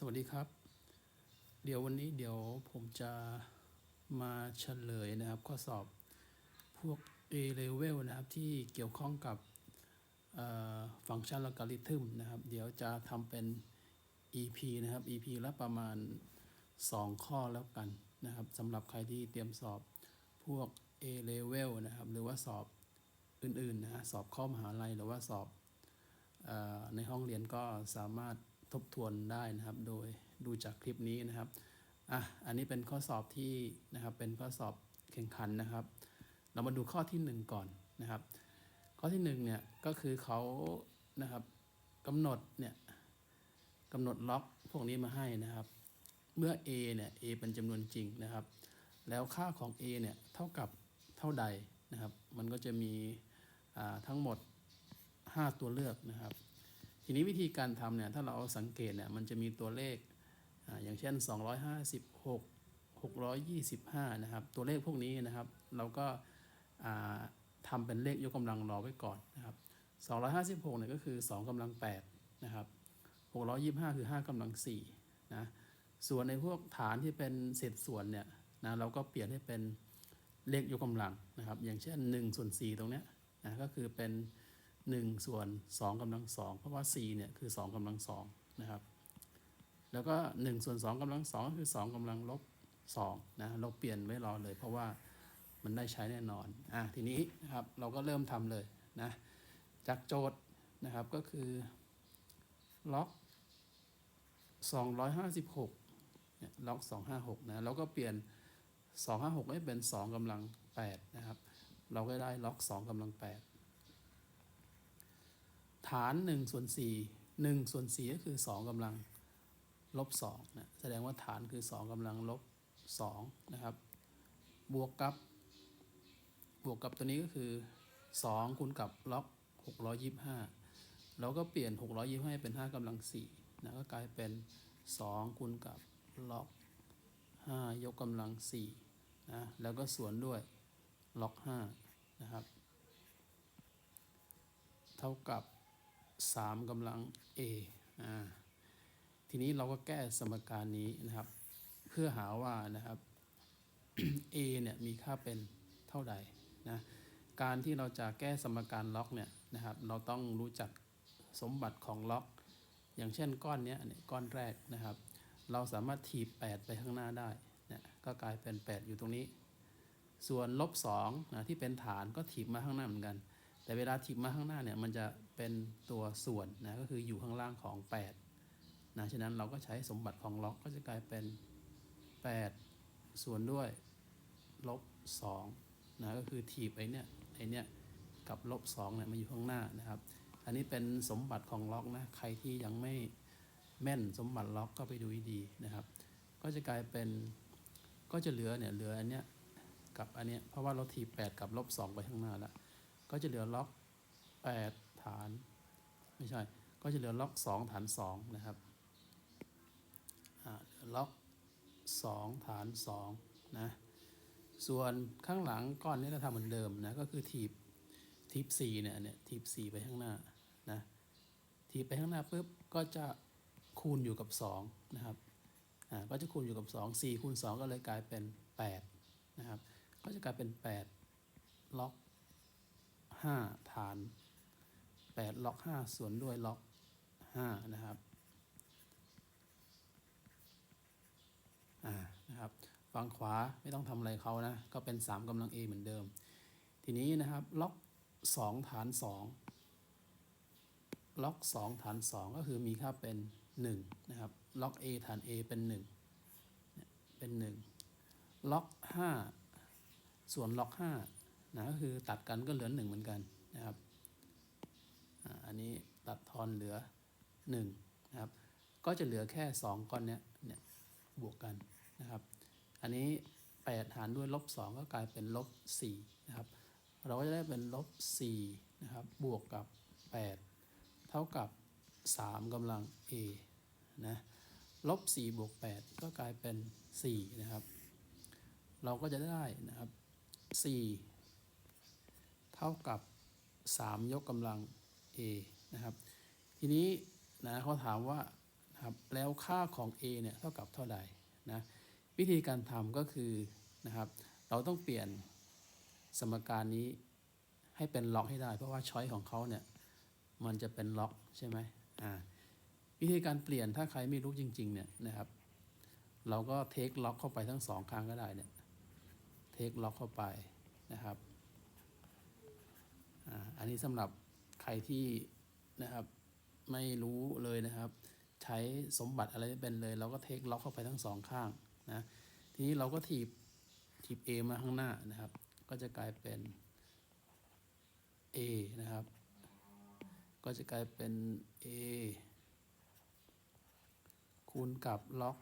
สวัสดีครับ เดี๋ยววันนี้เดี๋ยวผมจะมาเฉลยนะครับ ข้อสอบพวก A level นะครับที่เกี่ยวข้องกับฟังก์ชันล o กริทึมนะครับ เดี๋ยวจะทำเป็น EP นะครับ EP ละประมาณ 2 ข้อแล้วกันนะครับสำหรับใครที่เตรียมสอบพวก A level นะครับ หรือว่าสอบอื่นๆนะสอบข้ามหาลัยหรือว่าสอบออในห้องเรียนก็สามารถ ทบทวนได้นะครับ โดยดูจากคลิปนี้นะครับอะอันนี้เป็นข้อสอบที่นะครับเป็นข้อสอบแข่งขันนะครับ เรามาดูข้อที่ 1 ก่อนนะครับ ข้อที่1เนี่ยก็คือเขานะครับกำหนดเนี่ยกำหนดล็อกพวกนี้มาให้นะครับ เมื่อ a เนี่ย a เป็นจำนวนจริงนะครับ แล้วค่าของ a เนี่ยเท่ากับเท่าใดนะครับ มันก็จะมีอ่าทั้งหมด 5 ตัวเลือกนะครับ ทีนี้วิธีการทำเนี่ยถ้าเราสังเกตเนี่ยมันจะมีตัวเลขออย่างเช่น 256 625 นะครับ ตัวเลขพวกนี้นะครับ เราก็ทำเป็นเลขยกกำลังรอไว้ก่อนนะครับ 256เนี่ยก็คือ 2กำลัง8นะครับ 625 คือ 5กำลัง4นะส่วนในพวกฐานที่เป็นเศษส่วนเนี่ยนะเราก็เปลี่ยนให้เป็นเลขยกกำลังนะครับ อย่างเช่น1ส่วน4ตรงเนี้ยนะก็คือเป็น1 ส่วน2กำลัง2เพราะว่า4เนี่ยคือ 2กำลัง2นะครับ แล้วก็ 1 ส่วน2กำลัง2ก็คือ 2กำลังลบ2นะเราเปลี่ยนไว้รอเลย เพราะว่ามันได้ใช้แน่นอนอะทีนี้นะครับเราก็เริ่มทำเลยนะจากโจทย์นะครับก็คือล็อก256เนี่ยล็อก256นะเราก็เปลี่ยน 256ให้เป็น 2กำลัง8นะครับ เราก็ได้ล็อก 2กำลัง8 ฐาน1ส่วน4 1ส่วน4ก็คือ 2กำลังลบ2นะแสดงว่าฐานคือ 2กำลังลบ2นะครับ บวกกับบวกกับตัวนี้ก็คือ 2คูณกับล็อก625 เราก็เปลี่ยน 625ให้เป็น 5กำลัง4นะก็กลายเป็น 2คูณกับล็อก5ยกกำลัง4นะแล้วก็ส่วนด้วยล็อก5นะครับ เท่ากับ 3กำลัง a อ่าทีนี้เราก็แก้สมการนี้นะครับ เพื่อหาว่านะครับ a เนี่ยมีค่าเป็นเท่าใดนะการที่เราจะแก้สมการล็อกเนี่ยนะครับเราต้องรู้จักสมบัติของล็อก อย่างเช่นก้อนเนี้ยเนี่ยก้อนแรกนะครับ เราสามารถถีบ 8 ไปข้างหน้าได้เนี่ยก็กลายเป็น 8 อยู่ตรงนี้ ส่วนลบ2นะที่เป็นฐานก็ถีบมาข้างหน้าเหมือนกัน แต่เวลาถีบมาข้างหน้าเนี่ยมันจะเป็นตัวส่วนนะก็คืออยู่ข้างล่างของ8นะฉะนั้นเราก็ใช้สมบัติของล็อกก็จะกลายเป็น 8 ส่วนด้วยลบ2นะก็คือถีบไอ้เนี่ยไอ้เนี่ยกับลบ2เนี่ยมาอยู่ข้างหน้านะครับ อันนี้เป็นสมบัติของล็อกนะใครที่ยังไม่แม่นสมบัติล็อกก็ไปดูดีนะครับ ก็จะกลายเป็นก็จะเหลือเนี่ยเหลืออันเนี้ยกับอันเนี้ยเพราะว่าเราถีบ8กับลบ2ไปข้างหน้าแล้ว ก็จะเหลือล็อก8ฐาน ไม่ใช่ ก็จะเหลือล็อก 2 ฐาน 2 นะครับเหลือล็อก 2 ฐาน 2 นะ ส่วนข้างหลังก้อนนี้ก็ทำเหมือนเดิมนะ ก็คือถีบทีบ4เนี่ยเนี่ยทีบ4ไปข้างหน้านะทีบไปข้างหน้าปุ๊บก็จะคูณอยู่กับ 2 นะครับอ่าก็จะคูณอยู่กับ 2 4คูณ2ก็เลยกลายเป็น 8 นะครับ ก็จะกลายเป็น 8 ล็อก 5ฐาน8ล็อก5ส่วนด้วยล็อก5นะครับอ่านะครับฝั่งขวาไม่ต้องทำอะไรเขานะ ก็เป็น3กำลัง A เหมือนเดิม ทีนี้นะครับล็อก2ฐาน2ล็อก2ฐาน2ก็คือมีค่าเป็น1นะครับล็อก A ฐาน A เป็น1เนี่ยเป็น1ล็อก5ส่วนล็อก5 นะก็คือตัดกันก็เหลือ1เหมือนกันนะครับอันนี้ตัดทอนเหลือ1นะครับก็จะเหลือแค่ 2 ก้อนเนี้ยเนี่ยบวกกันนะครับ อันนี้ 8 หารด้วยลบ 2 ก็กลายเป็นลบ4นะครับเราก็จะได้เป็นลบ4นะครับบวกกับ 8 เท่ากับ 3กำลัง a นะลบ4บวก 8 ก็กลายเป็น4นะครับ เราก็จะได้นะครับ4 เท่ากับ 3 ยกกำลัง a นะครับ ทีนี้นะเขาถามว่านะครับแล้วค่าของ a เนี่ยเท่ากับเท่าใดนะวิธีการทำก็คือนะครับเราต้องเปลี่ยนสมการนี้ให้เป็นล็อกให้ได้ เพราะว่าช้อยของเขาเนี่ยมันจะเป็นล็อกใช่ไหมอ่าวิธีการเปลี่ยนถ้าใครไม่รู้จริง ๆ เนี่ยนะครับ เราก็เทคล็อกเข้าไปทั้งสองครั้งก็ได้เนี่ยเทคล็อกเข้าไปนะครับ อันนี้สำหรับใครที่นะครับไม่รู้เลยนะครับ ใช้สมบัติอะไรไม่เป็นเลย เราก็เทคล็อกเข้าไปทั้งสองข้างนะทีนี้เราก็ถีบถีบ A มาข้างหน้านะครับ ก็จะกลายเป็น A นะครับ ก็จะกลายเป็น A คูณกับล็อก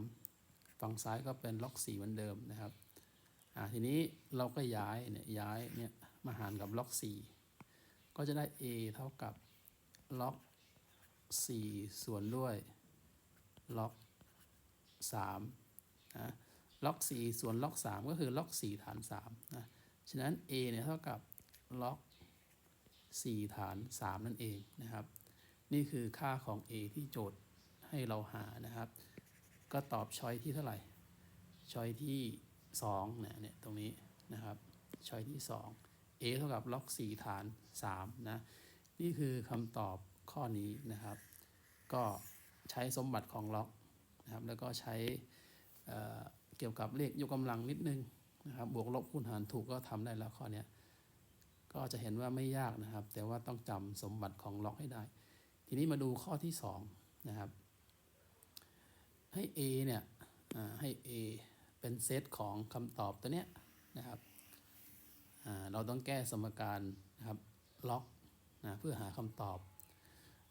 3 ฝั่งซ้ายก็เป็นล็อก 4 เหมือนเดิมนะครับ อ่าทีนี้เราก็ย้ายเนี่ยย้ายเนี่ย มาหารกับล็อก 4 ก็จะได้ A เท่ากับล็อก 4 ส่วนด้วยล็อก3นะล็อก 4 ส่วนล็อก 3 ก็คือล็อก 4 ฐาน3นะฉะนั้น a เนี่ยเท่ากับล็อก 4 ฐาน 3 นั่นเองนะครับ นี่คือค่าของ a ที่โจทย์ให้เราหานะครับ ก็ตอบช้อยที่เท่าไหร่ช้อยที่2เนี่ยเนี่ยตรงนี้นะครับช้อยที่ 2 a เท่ากับล็อก 4 ฐาน 3 นะ นี่คือคำตอบข้อนี้นะครับ ก็ใช้สมบัติของล็อกนะครับ แล้วก็ใช้เเกี่ยวกับเลขยกกำลังนิดนึงนะครับ บวกลบคูณหารถูกก็ทำได้แล้วข้อนี้ก็จะเห็นว่าไม่ยากนะครับ แต่ว่าต้องจำสมบัติของล็อกให้ได้ ทีนี้มาดูข้อที่ 2 นะครับ ให้ A เนี่ยให้ A เป็นเซตของคำตอบตัวเนี้ยนะครับ เราต้องแก้สมการนะครับล็อกนะเพื่อหาคำตอบ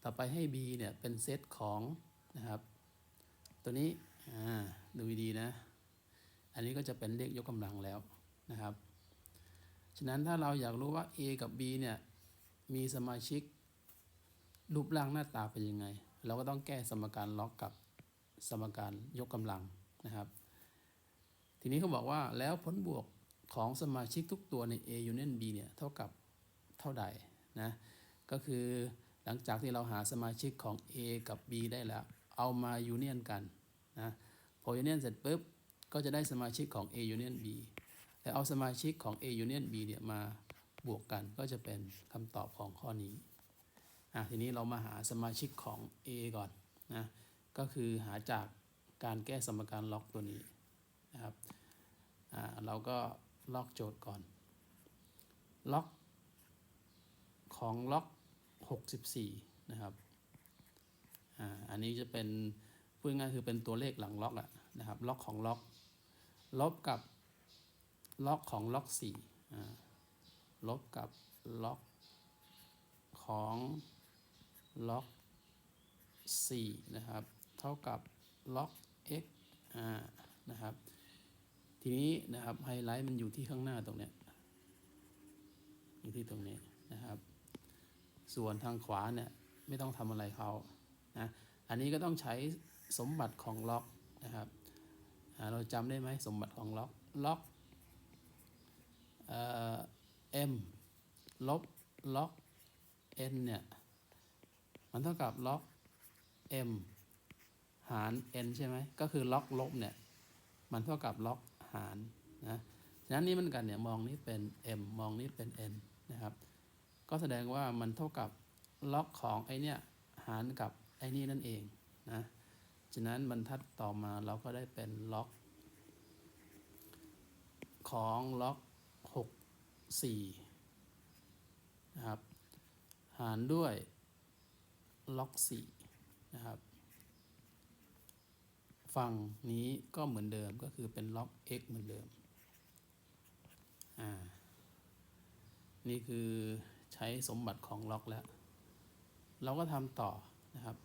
ต่อไปให้ b เนี่ยเป็นเซตของนะครับ ตัวนี้ดูดีนะ อันนี้ก็จะเป็นเลขยกกำลังแล้วนะครับ ฉะนั้นถ้าเราอยากรู้ว่า a กับ b เนี่ยมีสมาชิกรูปร่างหน้าตาเป็นยังไง เราก็ต้องแก้สมการล็อกกับสมการยกกำลังนะครับ ทีนี้เขาบอกว่าแล้วผลบวก ของสมาชิกทุกตัวใน a union b เนี่ยเท่ากับเท่าใดนะก็คือหลังจากที่เราหาสมาชิกของ A กับ B ได้แล้ว เอามายูเนียนกันนะพอยูเนียนเสร็จปุ๊บก็จะได้สมาชิกของ A union B แล้วเอาสมาชิกของ A union B เนี่ยมาบวกกันก็จะเป็นคำตอบของข้อนี้อะทีนี้เรามาหาสมาชิกของ A ก่อนนะก็คือหาจากการแก้สมการล็อกตัวนี้นะครับอ่าเราก็ ล็อกโจทย์ก่อน ล็อกของล็อก 64 นะครับ อ่า อันนี้จะเป็นพูดง่ายคือเป็นตัวเลขหลังล็อกอะนะครับ ล็อกของล็อก ลบกับล็อกของล็อก 4 อ่า ลบกับล็อกของล็อก 4 นะครับ เท่ากับล็อก x อ่า นะครับ ทีนี้นะครับไฮไลท์มันอยู่ที่ข้างหน้าตรงเนี้ยอยู่ที่ตรงนี้นะครับ ส่วนทางขวาเนี่ยไม่ต้องทำอะไรเขานะอันนี้ก็ต้องใช้สมบัติของล็อกนะครับเราจำได้ไหมสมบัติของล็อกล็อกเอ่อ m ลบล็อก n เนี่ยมันเท่ากับล็อก m หาร n ใช่ไหมก็คือล็อกลบเนี่ย มันเท่ากับล็อก หารนะฉะนั้นนี่มันกันเนี่ยมองนี้เป็น m มองนี้เป็น n นะครับ ก็แสดงว่ามันเท่ากับล็อกของไอเนี่ยหารกับไอนี่นั่นเองนะฉะนั้นบรรทัดต่อมาเราก็ได้เป็นล็อก ของล็อก 6 4 นะครับ หารด้วยล็อก 4 นะครับ ฝั่งนี้ก็เหมือนเดิมก็คือเป็นล็อก x เหมือนเดิม อ่า นี่คือใช้สมบัติของล็อกแล้ว เราก็ทำต่อนะครับ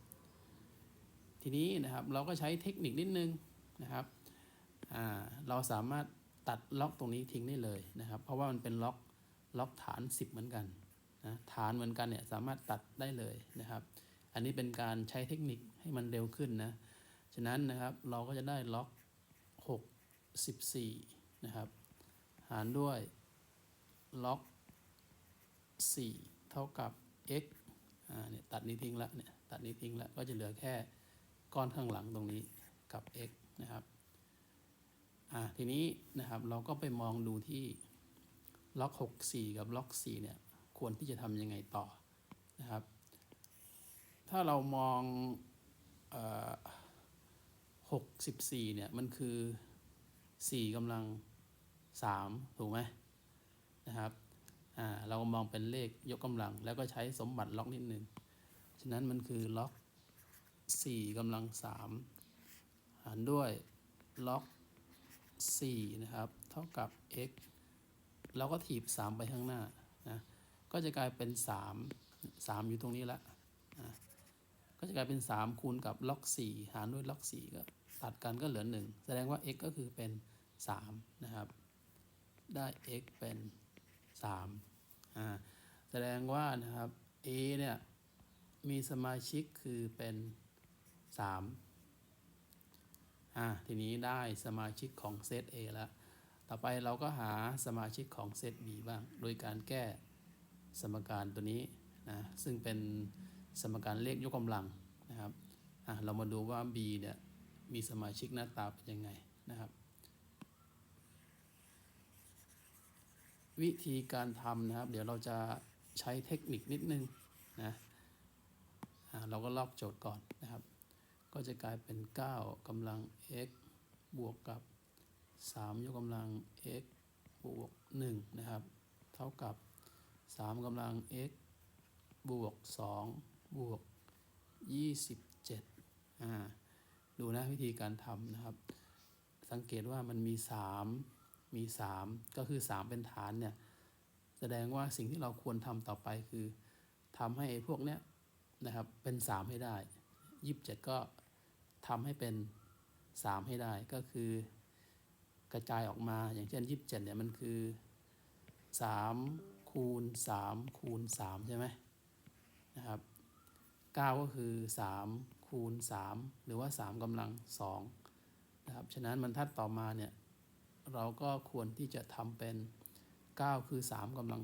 ทีนี้นะครับเราก็ใช้เทคนิคนิดนึงนะครับ อ่า เราสามารถตัดล็อกตรงนี้ทิ้งได้เลยนะครับ เพราะว่ามันเป็นล็อกล็อกฐาน 10 เหมือนกันนะฐานเหมือนกันเนี่ยสามารถตัดได้เลยนะครับ อันนี้เป็นการใช้เทคนิคให้มันเร็วขึ้นนะ ฉะนั้นนะครับเราก็จะได้ล็อก 64 นะครับ หารด้วยล็อก 4 เท่ากับ x อ่าเนี่ยตัดนี้ทิ้งละเนี่ยตัดนี้ทิ้งละก็จะเหลือแค่ก้อนข้างหลังตรงนี้กับ x นะครับอ่าทีนี้นะครับเราก็ไปมองดูที่ล็อก 64 กับล็อก 4 เนี่ยควรที่จะทำยังไงต่อนะครับ ถ้าเรามองเอ่อ 64 เนี่ย มันคือ 4กำลัง 3 ถูกไหมนะครับอ่าเรามองเป็นเลขยกกำลัง แล้วก็ใช้สมบัติล็อกนิดนึง ฉะนั้นมันคือล็อก 4กำลัง 3 หารด้วยล็อก4นะครับ เท่ากับ x เราก็ถีบ 3 ไปข้างหน้านะก็จะกลายเป็น 3 3 อยู่ตรงนี้ละนะก็จะกลายเป็น 3 คูณกับล็อก 4 หารด้วยล็อก 4 ก็ ตัดกันก็เหลือ 1 แสดงว่า x ก็คือเป็น 3 นะครับ ได้ x เป็น3อ่าแสดงว่านะครับ a เนี่ยมีสมาชิกคือเป็น3อ่าทีนี้ได้สมาชิกของเซต A แล้ว ต่อไปเราก็หาสมาชิกของเซต B บ้าง โดยการแก้สมการตัวนี้นะซึ่งเป็นสมการเลขยกกำลังนะครับอะเรามาดูว่า B เนี่ย มีสมาชิกหน้าตาเป็นยังไงนะครับ วิธีการทำนะครับ เดี๋ยวเราจะใช้เทคนิคนิดนึงนะเราก็ลอกโจทย์ก่อนนะครับ ก็จะกลายเป็น 9กำลัง x บวกกับ 3 ยกกำลัง x บวก1นะครับ เท่ากับ 3กำลัง x บวก 2 บวก 27อ่า ดูนะวิธีการทำนะครับ สังเกตว่ามันมี 3 มี 3 ก็คือ 3 เป็นฐานเนี่ยแสดงว่าสิ่งที่เราควรทำต่อไปคือทำให้พวกเนี้ยนะครับเป็น 3 ให้ได้ 27 ก็ทำให้เป็น 3 ให้ได้ก็คือกระจายออกมาอย่างเช่น 27เนี่ยมันคือ3คูณ3คูณ3ใช่ไหมนะครับ9ก็คือ3 คูณ 3 หรือว่า 3กำลัง2นะครับฉะนั้นบรรทัดต่อมาเนี่ยเราก็ควรที่จะทำเป็น 9 คือ 3กำลัง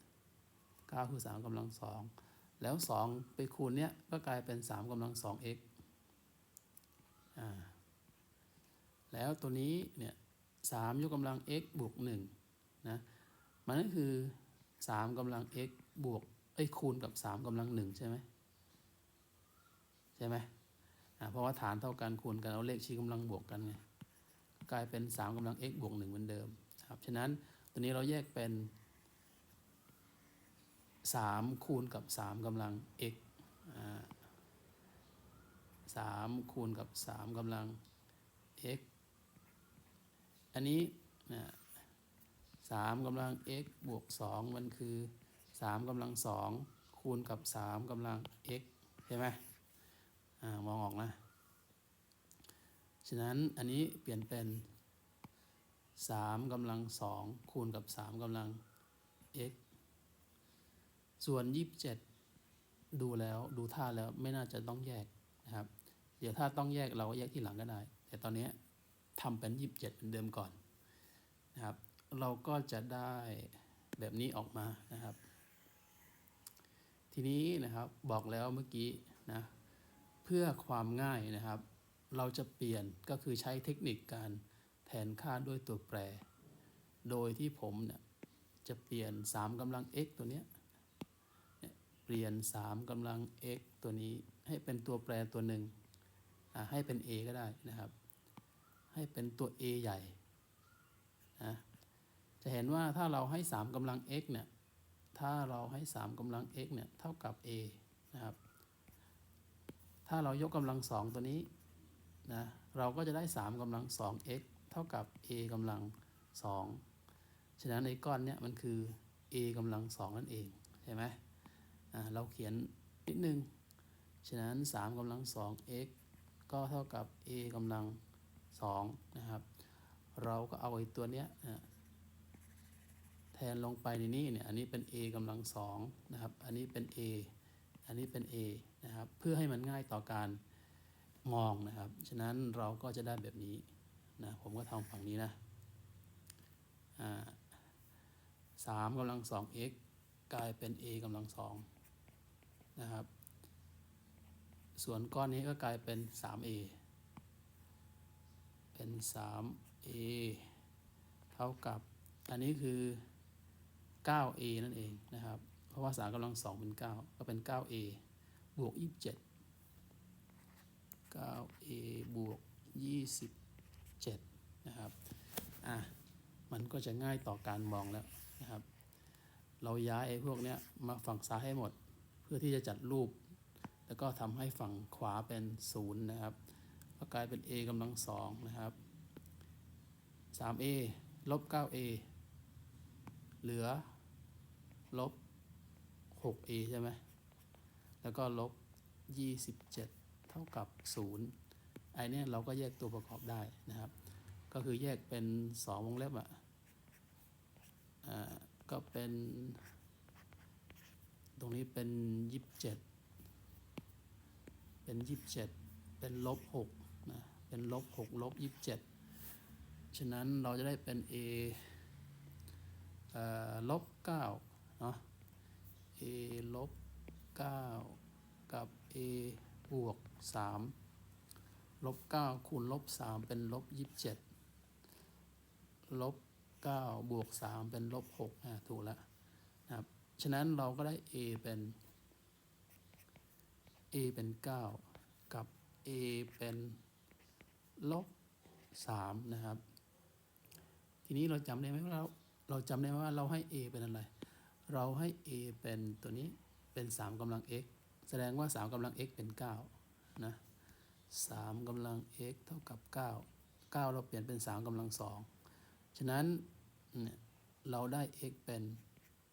2 9 คือ 3กำลัง 2 แล้ว 2 ไปคูณเนี้ยก็กลายเป็น 3กำลัง 2x อ่าแล้วตัวนี้เนี่ยสามยกกำลัง x บวกหนึ่งนะมันก็คือสามกำลัง x บวกเอ้ยคูณกับสามกำลังหนึ่งใช่ไหม ใช่ไหมเพราะว่าฐานเท่ากันคูณกันเอาเลขชี้กำลังบวกกันไงกลายเป็นสามกำลัง x บวกหนึ่งเหมือนเดิมครับฉะนั้นตัวนี้เราแยกเป็นสามคูณกับสามกำลัง x สามคูณกับสามกำลัง x อันนี้นะสามกำลัง x บวกสองมันคือสามกำลังสองคูณกับสามกำลัง x ใช่ไหม มองออกนะ ฉะนั้นอันนี้เปลี่ยนเป็นสามกำลังสองคูณกับสามกำลัง x ส่วนยี่สิบเจ็ดดูแล้วดูท่าแล้วไม่น่าจะต้องแยกนะครับ เดี๋ยวถ้าต้องแยกเราก็แยกที่หลังก็ได้ แต่ตอนนี้ทำเป็นยี่สิบเจ็ดเป็นเดิมก่อนนะครับ เราก็จะได้แบบนี้ออกมานะครับ ทีนี้นะครับบอกแล้วเมื่อกี้นะ เพื่อความง่ายนะครับ เราจะเปลี่ยนก็คือใช้เทคนิคการแทนค่าด้วยตัวแปร โดยที่ผมเนี่ยจะเปลี่ยน 3กำลัง x ตัวเนี้ยเปลี่ยน 3กำลัง x ตัวนี้ให้เป็นตัวแปรตัวหนึ่งให้เป็น a ก็ได้นะครับ ให้เป็นตัว a ใหญ่นะจะเห็นว่าถ้าเราให้ 3กำลัง x เนี่ยถ้าเราให้ 3กำลัง x เนี่ยเท่ากับ a นะครับ ถ้าเรายกกำลังสองตัวนี้นะเราก็จะได้ 3กำลัง 2x เท่ากับ a กำลัง 2 ฉะนั้นในก้อนเนี้ยมันคือ a กำลัง 2 นั่นเองใช่ไหมอ่าเราเขียนนิดนึง ฉะนั้น 3กำลัง 2x ก็เท่ากับ a กำลัง2นะครับ เราก็เอาไอ้ตัวเนี้ยแทนลงไปในนี้เนี่ย อันนี้เป็น a กำลัง2นะครับ อันนี้เป็น a อันนี้เป็น a นะครับเพื่อให้มันง่ายต่อการมองนะครับ ฉะนั้นเราก็จะได้แบบนี้นะผมก็ทำฝั่งนี้นะสามกำลังสอง x กลายเป็น a กำลังสองนะครับ ส่วนก้อนนี้ก็กลายเป็น 3a เป็น 3a เท่ากับ อันนี้คือ 9a นั่นเองนะครับ ราะว่า3กำลัง2เป็น9ก็เป็น 9a บวก27 9a บวก27นะครับ อะ มันก็จะง่ายต่อการมองแล้วนะครับ เราย้ายไอ้พวกเนี้ยมาฝั่งซ้ายให้หมด เพื่อที่จะจัดรูป แล้วก็ทำให้ฝั่งขวาเป็น0นะครับ ก็กลายเป็น a กำลังสองนะครับ 3a ลบ 9a เหลือ ลบ 6a ใช่ไหมแล้วก็ลบ 27 เท่ากับ 0 ไอเนี้ยเราก็แยกตัวประกอบได้นะครับ ก็คือแยกเป็น 2 วงเล็บอะอ่าก็เป็น ตรงนี้เป็น 27 เป็น 27 เป็นลบ6นะเป็นลบ6ลบ27 ฉะนั้นเราจะได้เป็น a อ่อลบ9เนาะ a ลบ9กับ a บวก3ลบ9คูณลบ3เป็นลบ27ลบ9บวก3เป็นลบ6อ่าถูกแล้วนะครับ ฉะนั้นเราก็ได้ a เป็น a เป็น 9 กับ a เป็นลบ3นะครับ ทีนี้เราจำได้ไหมว่าเราเราจำได้ไหมว่าเราให้ a เป็นอะไร เราให้ a เป็นตัวนี้เป็น 3กำลัง x แสดงว่า 3กำลัง x เป็น 9 นะ3กำลัง x เท่ากับ 9 9 เราเปลี่ยนเป็น 3กำลัง 2 ฉะนั้นเนี่ยเราได้ x เป็น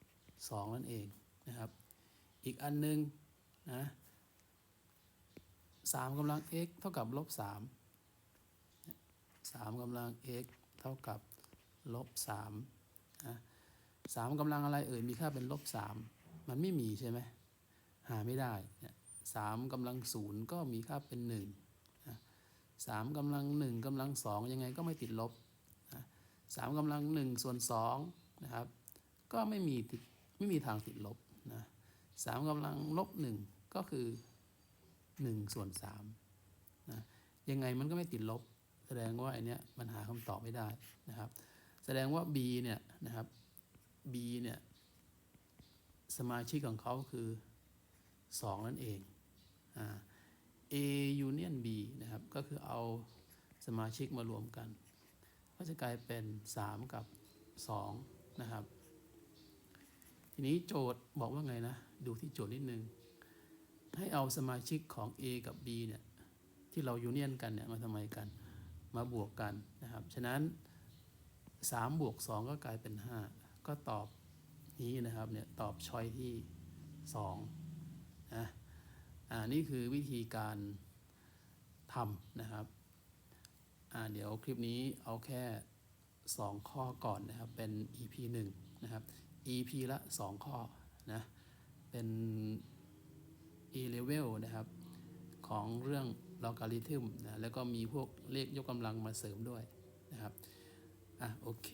2 นั่นเองนะครับ อีกอันหนึงนะ3กำลัง x เท่ากับลบ3 3กำลัง x เท่ากับลบ3นะ 3กำลังอะไรเอ่ยมีค่าเป็นลบ3มันไม่มีใช่ไหมหาไม่ได้เนี่ยสามกำลังศูนย์ก็มีค่าเป็นหนึ่งสามกำลังหนึ่งกำลังสองยังไงก็ไม่ติดลบสามกำลังหนึ่งส่วนสองนะครับ ก็ไม่มีติดไม่มีทางติดลบนะสามกำลังลบหนึ่งก็คือหนึ่งส่วนสามนะยังไงมันก็ไม่ติดลบ แสดงว่าไอเนี้ยมันหาคำตอบไม่ได้นะครับ แสดงว่า b เนี่ยนะครับ b เนี่ย สมาชิกของเขาคือ2นั่นเองอ่า A union B นะครับ ก็คือเอาสมาชิกมารวมกัน ก็จะกลายเป็น 3 กับ 2 นะครับ ทีนี้โจทย์บอกว่าไงนะ ดูที่โจทย์นิดนึง ให้เอาสมาชิกของ A กับ B เนี่ย ที่เรายูเนียนกันเนี่ย มาทำไมกัน มาบวกกันนะครับ ฉะนั้น 3 บวก 2 ก็กลายเป็น 5 ก็ตอบนี้นะครับเนี่ยตอบช้อยที่2นะอ่านี่คือวิธีการทำนะครับอ่าเดี๋ยวคลิปนี้เอาแค่ 2 ข้อก่อนนะครับ เป็น EP 1 นะครับ EP ละ 2 ข้อนะเป็น E level นะครับ ของเรื่อง logarithm นะแล้วก็มีพวกเลขยกกำลังมาเสริมด้วยนะครับ อะ โอเค